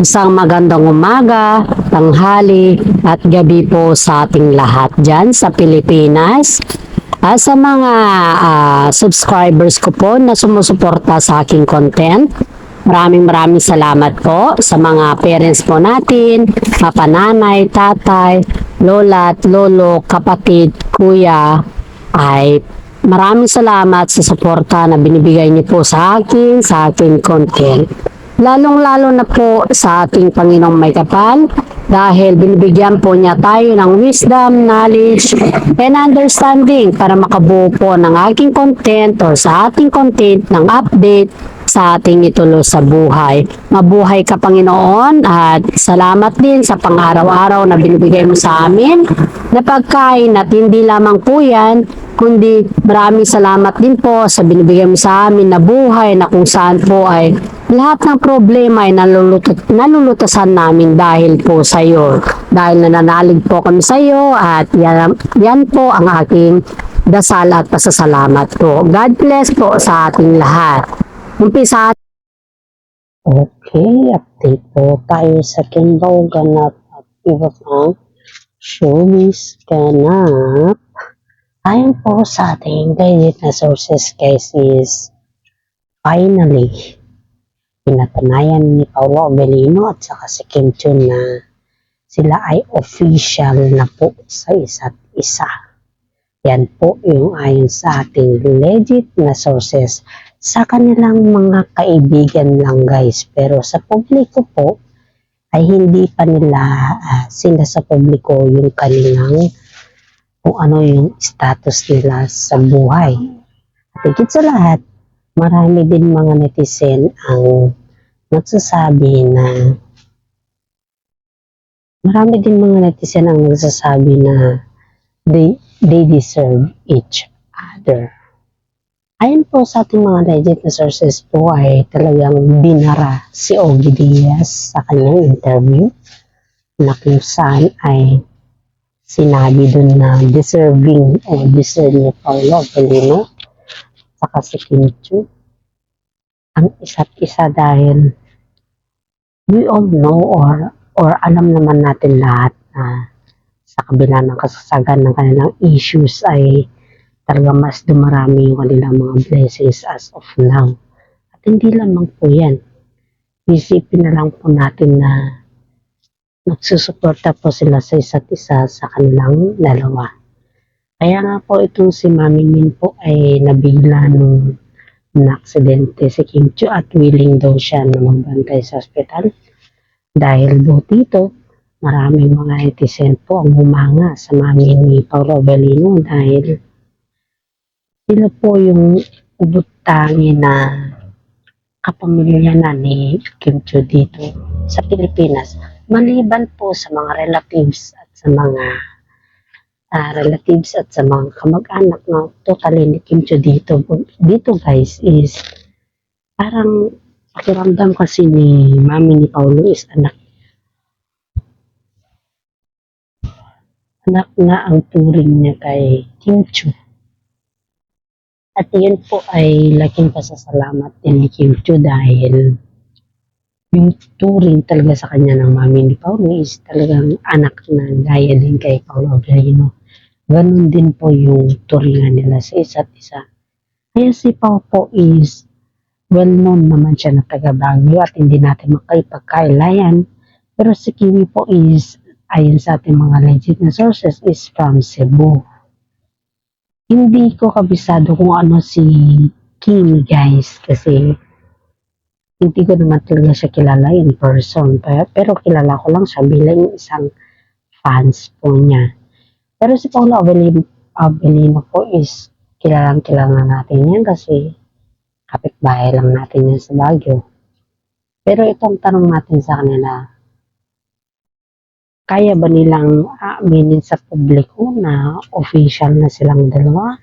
Isang magandang umaga, tanghali at gabi po sa ating lahat dyan sa Pilipinas. At sa mga ah, subscribers ko po na sumusuporta sa aking content, maraming maraming salamat po sa mga parents po natin, papananay, tatay, lola at lolo, kapatid, kuya, ay maraming salamat sa suporta na binibigay niyo po sa akin, sa aking content. Lalong-lalo na po sa ating Panginoong may kapal dahil binibigyan po niya tayo ng wisdom, knowledge, and understanding para makabuo po ng aking content or sa ating content ng update sa ating itulo sa buhay. Mabuhay ka Panginoon at salamat din sa pang-araw-araw na binibigay mo sa amin na pagkain at hindi lamang po yan kundi maraming salamat din po sa binibigay mo sa amin na buhay na kung saan po ay lahat ng problema ay nalulutot, nalulutasan namin dahil po sa iyo. Dahil nananalig po kami sa iyo at yan, yan po ang aking dasal at pasasalamat po. God bless po sa ating lahat. Umpisa Okay, update po tayo sa Kimbaw Ganap at iba pang showbiz ganap. Ayon po sa ating guided na sources guys is finally pinatunayan ni Paulo Abelino at saka si Kim Chun na sila ay official na po sa isa't isa. Yan po yung ayon sa ating legit na sources sa kanilang mga kaibigan lang guys. Pero sa publiko po ay hindi pa nila ah, sila sa publiko yung kanilang kung ano yung status nila sa buhay. At higit sa lahat, marami din mga netizen ang nagsasabi na marami din mga netizen ang nagsasabi na they, they deserve each other. Ayon po sa ating mga legit na sources po ay talagang binara si Ogie Diaz sa kanyang interview na kung saan ay sinabi dun na deserving o deserve ni Paulo Pelino saka si Kim Chu. Ang isa't isa dahil we all know or or alam naman natin lahat na sa kabila ng kasasagan ng kanilang issues ay talaga mas dumarami yung kanilang mga blessings as of now. At hindi lamang po yan. Isipin na lang po natin na nagsusuporta po sila sa isa't isa sa kanilang dalawa. Kaya nga po itong si Mami Min po ay nabigla nung na-aksidente si Kim Chu at willing daw siya na magbantay sa ospital. Dahil po dito, maraming mga netizen po ang humanga sa mami ni Paolo Avellino dahil sila po yung ubut-tangi na kapamilya na ni Kim Chu dito sa Pilipinas? Maliban po sa mga relatives at sa mga ah, relatives at sa mga kamag-anak na totally ni Kim Chu dito dito guys is parang pakiramdam kasi ni mami ni Paulo is anak. Anak na ang turing niya kay Kim Chu at yun po ay laking pasasalamat ni Kim Chu dahil yung turing talaga sa kanya ng mami ni Paulo is talagang anak na gaya din kay Paulo Avelino. Ganon din po yung turingan nila sa isa't isa. Kaya si Pao po is well known naman siya na taga Baguio at hindi natin makipagkailayan. Pero si Kimi po is, ayon sa ating mga legit na sources, is from Cebu. Hindi ko kabisado kung ano si Kimi guys kasi hindi ko naman talaga siya kilala in person. Pero, pero kilala ko lang siya bilang isang fans po niya. Pero si Paolo Avelino, Avelino po is kilalang kilala natin yan kasi kapitbahay lang natin yan sa Baguio. Pero itong tanong natin sa kanila, kaya ba nilang aminin sa publiko na official na silang dalawa?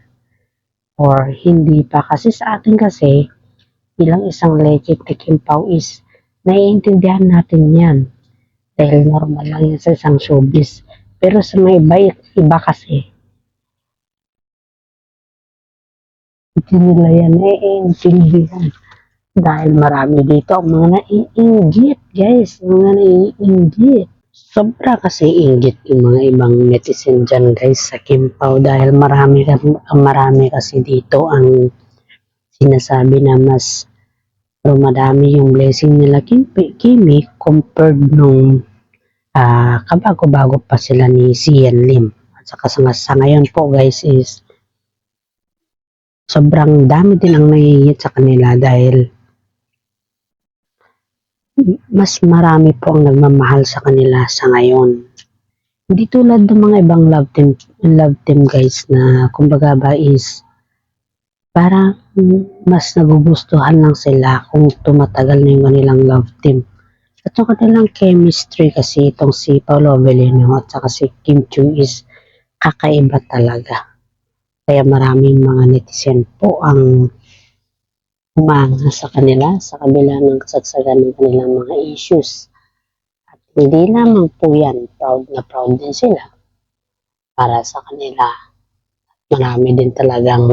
Or hindi pa? Kasi sa atin kasi, bilang isang legit na Kimpaw is naiintindihan natin yan. Dahil normal lang yan sa isang showbiz. Pero sa may iba, iba kasi, hindi nila yan naiintindihan. Dahil marami dito ang mga naiinggit, guys. Mga naiinggit. Sobra kasi inggit yung mga ibang netizen dyan, guys, sa Kimpaw. Dahil marami, marami kasi dito ang sinasabi na mas madami yung blessing nila Kimi, Kimi compared nung ah, kabago-bago pa sila ni Sian Lim. At saka sa, sa ngayon po guys is sobrang dami din ang nangingit sa kanila dahil mas marami po ang nagmamahal sa kanila sa ngayon. Hindi tulad ng mga ibang love team, love team guys na kumbaga ba is parang mas nagugustuhan lang sila kung tumatagal na yung kanilang love team. At yung kanilang chemistry kasi itong si Paolo Avellino at saka si Kim Chu is kakaiba talaga. Kaya maraming mga netizen po ang umanga sa kanila sa kabila ng kasagsagan ng kanilang mga issues. At hindi lamang po yan, proud na proud din sila para sa kanila. Marami din talagang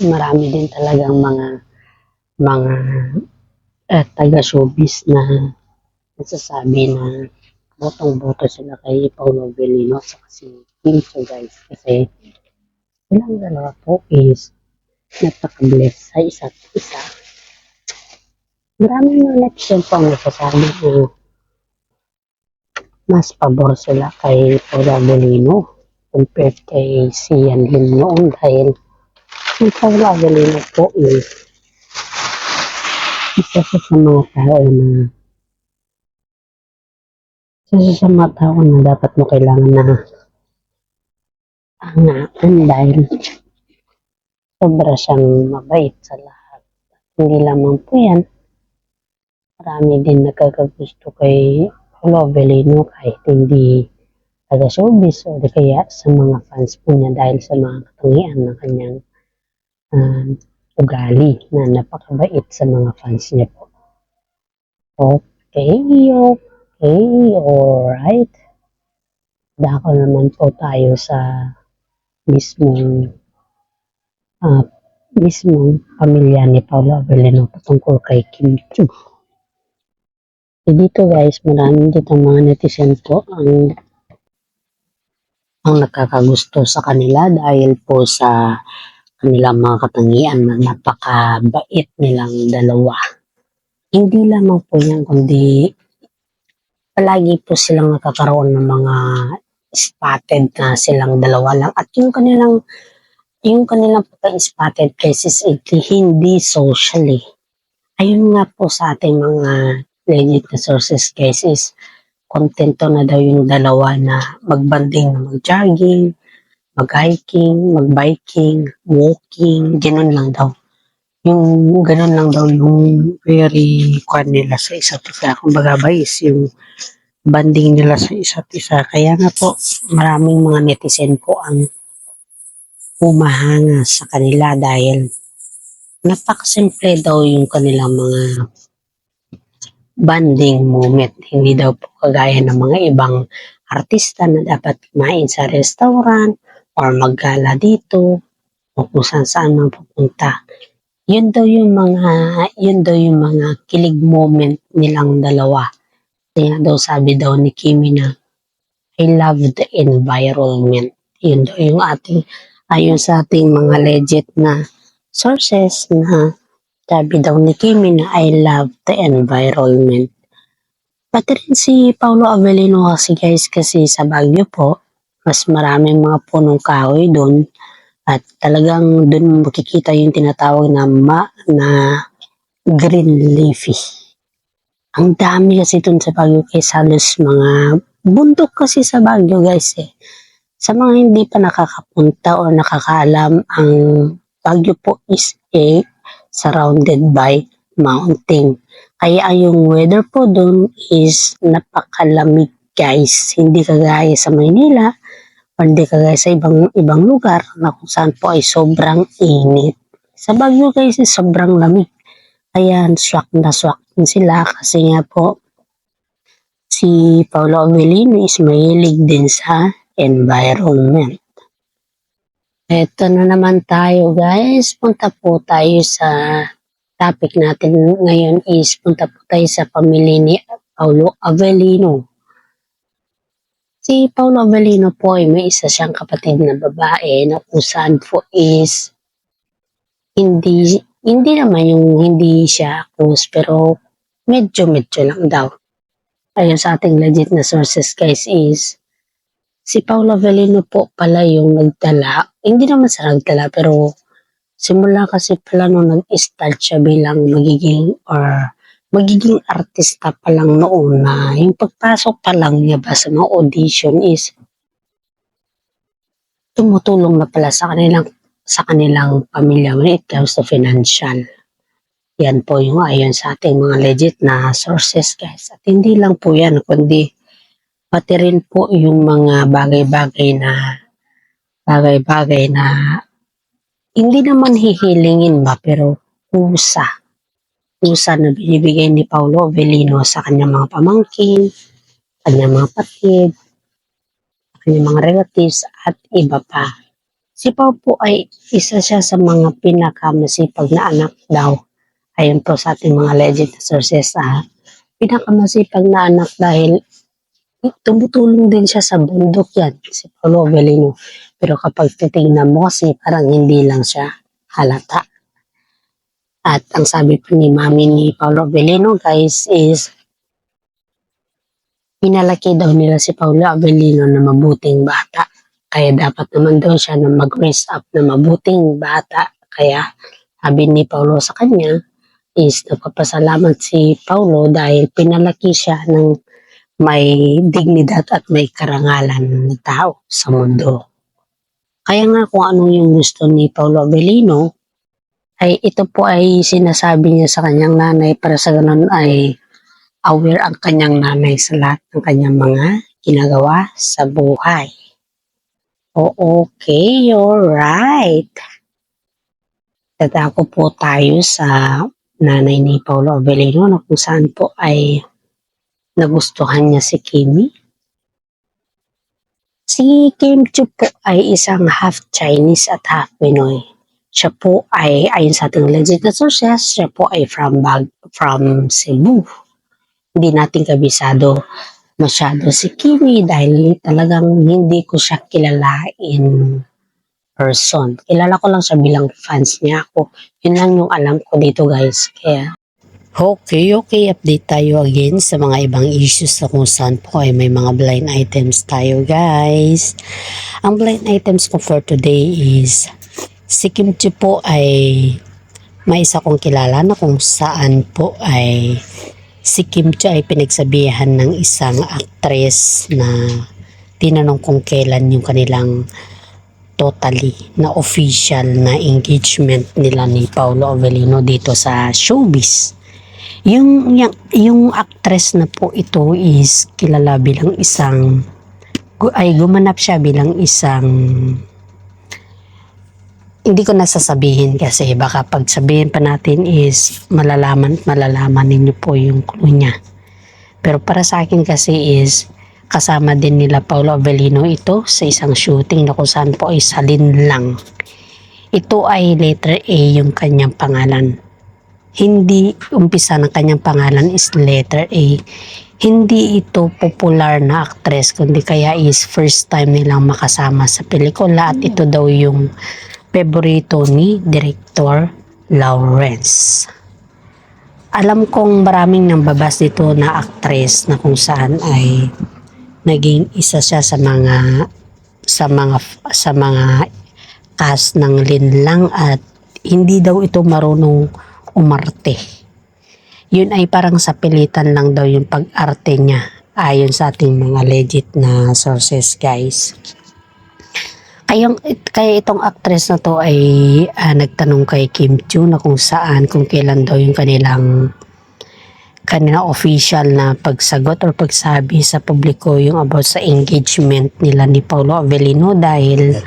marami din talagang mga mga eh, taga showbiz na nagsasabi na botong-boto sila kay Paulo Velino at saka si Kim guys kasi silang dalawa po is napaka-bless sa isa't isa. Maraming mga netizen po ang nagsasabi na mas pabor sila kay Paulo Velino compared kay Sian Lim noon dahil si Paulo Avelino po is isa siya sa mga tao na isa sa mga tao na dapat mo kailangan na hangaan dahil sobra siyang mabait sa lahat. Hindi lamang po yan. Marami din nagkakagusto kay Paulo Avelino kahit hindi taga showbiz o kaya sa mga fans po niya dahil sa mga katangian ng kanyang um, ugali na napakabait sa mga fans niya po. Okay, okay, alright. Dako naman po tayo sa mismong uh, mismong pamilya ni Paolo Avellino patungkol kay Kim Chu. So dito guys, marami dito mga netizen po ang ang nakakagusto sa kanila dahil po sa kanilang mga katangian na napakabait nilang dalawa. Hindi lamang po yan, kundi palagi po silang nakakaroon ng mga spotted na silang dalawa lang. At yung kanilang yung kanilang pagka-spotted cases eh, hindi socially. Ayun nga po sa ating mga legit na sources is kontento na daw yung dalawa na magbanding na mag-jogging, mag-hiking, mag-biking, walking, ganun lang daw. Yung ganun lang daw yung very kwan nila sa isa't isa. Kumbaga ba is yung banding nila sa isa't isa. Kaya nga po, maraming mga netizen po ang humahanga sa kanila dahil napakasimple daw yung kanilang mga banding moment. Hindi daw po kagaya ng mga ibang artista na dapat kumain sa restaurant or maggala dito o kung saan saan man pupunta. Yun daw yung mga, yun daw yung mga kilig moment nilang dalawa. Kaya daw sabi daw ni Kimi na, I love the environment. Yun daw yung ating, ayon sa ating mga legit na sources na sabi daw ni Kimi na I love the environment. Pati rin si Paulo Avellino kasi guys kasi sa Baguio po, mas maraming mga punong kahoy doon at talagang doon makikita yung tinatawag na ma, na green leafy. Ang dami kasi doon sa Baguio kay mga bundok kasi sa Baguio guys eh. Sa mga hindi pa nakakapunta o nakakaalam, ang Baguio po is a surrounded by mountain. Kaya yung weather po doon is napakalamig guys. Hindi kagaya sa Maynila o hindi kagaya sa ibang ibang lugar na kung saan po ay sobrang init. Sa Baguio guys is sobrang lamig. Kaya swak na swak sila kasi nga po si Paolo Avellino is mahilig din sa environment. Ito na naman tayo guys. Punta po tayo sa topic natin ngayon is punta po tayo sa pamilya ni Paulo Avellino. Si Paulo Avellino po ay may isa siyang kapatid na babae na kung saan po is hindi hindi naman yung hindi siya close pero medyo medyo lang daw. Ayon sa ating legit na sources guys is si Paulo Avellino po pala yung nagdala. Hindi naman sa nagdala pero simula kasi pala nung nag-start siya bilang magiging or magiging artista pa lang noon na yung pagpasok pa lang niya ba sa mga audition is tumutulong na pala sa kanilang sa kanilang pamilya when it comes to financial. Yan po yung ayon sa ating mga legit na sources guys. At hindi lang po yan kundi pati rin po yung mga bagay-bagay na bagay-bagay na hindi naman hihilingin ba pero kusa kusa na binibigay ni Paulo Avellino sa kanyang mga pamangkin, kanyang mga patid, kanyang mga relatives at iba pa. Si Pau po ay isa siya sa mga pinakamasipag na anak daw. Ayon po sa ating mga legit sources. Ah, pinakamasipag na anak dahil tumutulong din siya sa bundok yan, si Paulo Avellino. Pero kapag titingnan mo kasi parang hindi lang siya halata. At ang sabi po ni mami ni Paulo Avellino guys is pinalaki daw nila si Paulo Avellino na mabuting bata. Kaya dapat naman daw siya na mag-raise up na mabuting bata. Kaya sabi ni Paulo sa kanya is nagpapasalamat si Paulo dahil pinalaki siya ng may dignidad at may karangalan na tao sa mundo. Kaya nga kung ano yung gusto ni Paulo Avellino, ay ito po ay sinasabi niya sa kanyang nanay para sa ganun ay aware ang kanyang nanay sa lahat ng kanyang mga ginagawa sa buhay. O okay, you're right. Tatako po tayo sa nanay ni Paulo Avellino na kung saan po ay nagustuhan niya si Kimi. Si Kim Chu po ay isang half Chinese at half Pinoy siya po ay, ayon sa ating legit na sources, siya po ay from Bag, from Cebu. Hindi natin kabisado masyado si Kimi dahil talagang hindi ko siya kilala in person. Kilala ko lang siya bilang fans niya ako. Yun lang yung alam ko dito guys. Kaya Okay, okay. Update tayo again sa mga ibang issues na kung saan po ay may mga blind items tayo guys. Ang blind items ko for today is Si Kim po ay may isa kong kilala na kung saan po ay si Kim Chi ay pinagsabihan ng isang actress na tinanong kung kailan yung kanilang totally na official na engagement nila ni Paolo Avellino dito sa showbiz. Yung, yung, yung actress na po ito is kilala bilang isang ay gumanap siya bilang isang hindi ko nasasabihin kasi baka pag sabihin pa natin is malalaman malalaman ninyo po yung clue niya. Pero para sa akin kasi is kasama din nila Paulo Avellino ito sa isang shooting na kung saan po ay salin lang. Ito ay letter A yung kanyang pangalan. Hindi umpisa ng kanyang pangalan is letter A. Hindi ito popular na actress kundi kaya is first time nilang makasama sa pelikula at ito daw yung paborito ni Director Lawrence. Alam kong maraming nambabas dito na actress na kung saan ay naging isa siya sa mga sa mga sa mga cast ng linlang at hindi daw ito marunong umarte. Yun ay parang sa pilitan lang daw yung pag-arte niya ayon sa ating mga legit na sources guys. Kaya, kaya itong actress na to ay ah, nagtanong kay Kim Chu na kung saan, kung kailan daw yung kanilang kanina official na pagsagot or pagsabi sa publiko yung about sa engagement nila ni Paulo Avellino dahil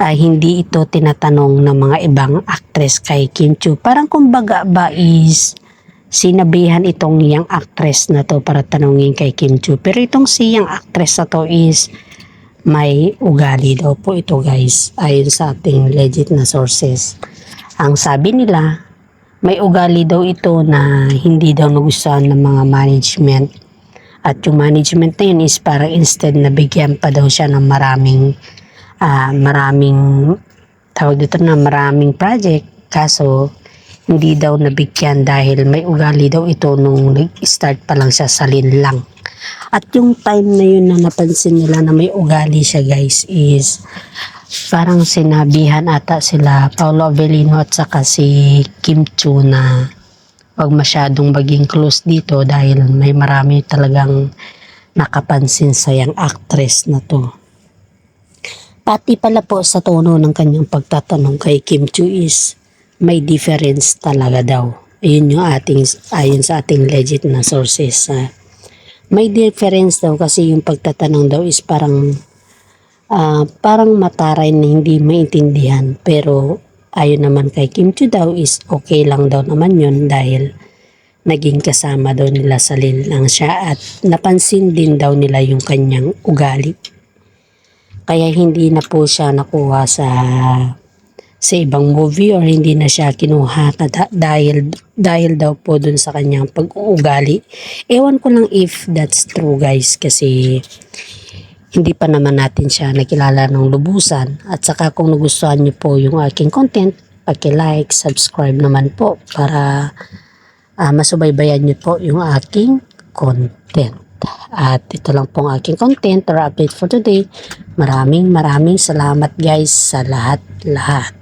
ah, hindi ito tinatanong ng mga ibang actress kay Kim Chu. Parang kumbaga ba is sinabihan itong yang actress na to para tanungin kay Kim Chu. Pero itong siyang actress na to is may ugali daw po ito guys ayon sa ating legit na sources. Ang sabi nila may ugali daw ito na hindi daw nagustuhan ng mga management. At yung management na yun is parang instead na bigyan pa daw siya ng maraming ah, maraming tawag dito na maraming project kaso hindi daw nabigyan dahil may ugali daw ito nung nag-start pa lang siya sa linlang. At yung time na yun na napansin nila na may ugali siya guys is parang sinabihan ata sila Paolo Avellino at saka si Kim Chu na wag masyadong maging close dito dahil may marami talagang nakapansin sa yung actress na to. Pati pala po sa tono ng kanyang pagtatanong kay Kim Chu is may difference talaga daw. Ayun yung ating, ayon sa ating legit na sources. ah. may difference daw kasi yung pagtatanong daw is parang ah, parang mataray na hindi maintindihan. Pero ayon naman kay Kim Chu daw is okay lang daw naman yun dahil naging kasama daw nila sa lang siya at napansin din daw nila yung kanyang ugali. Kaya hindi na po siya nakuha sa sa ibang movie or hindi na siya kinuha dahil dahil daw po dun sa kanyang pag-uugali. Ewan ko lang if that's true guys kasi hindi pa naman natin siya nakilala ng lubusan. At saka kung nagustuhan niyo po yung aking content, paki-like, subscribe naman po para ah, masubaybayan niyo po yung aking content. At ito lang pong aking content or update for today. Maraming maraming salamat guys sa lahat-lahat.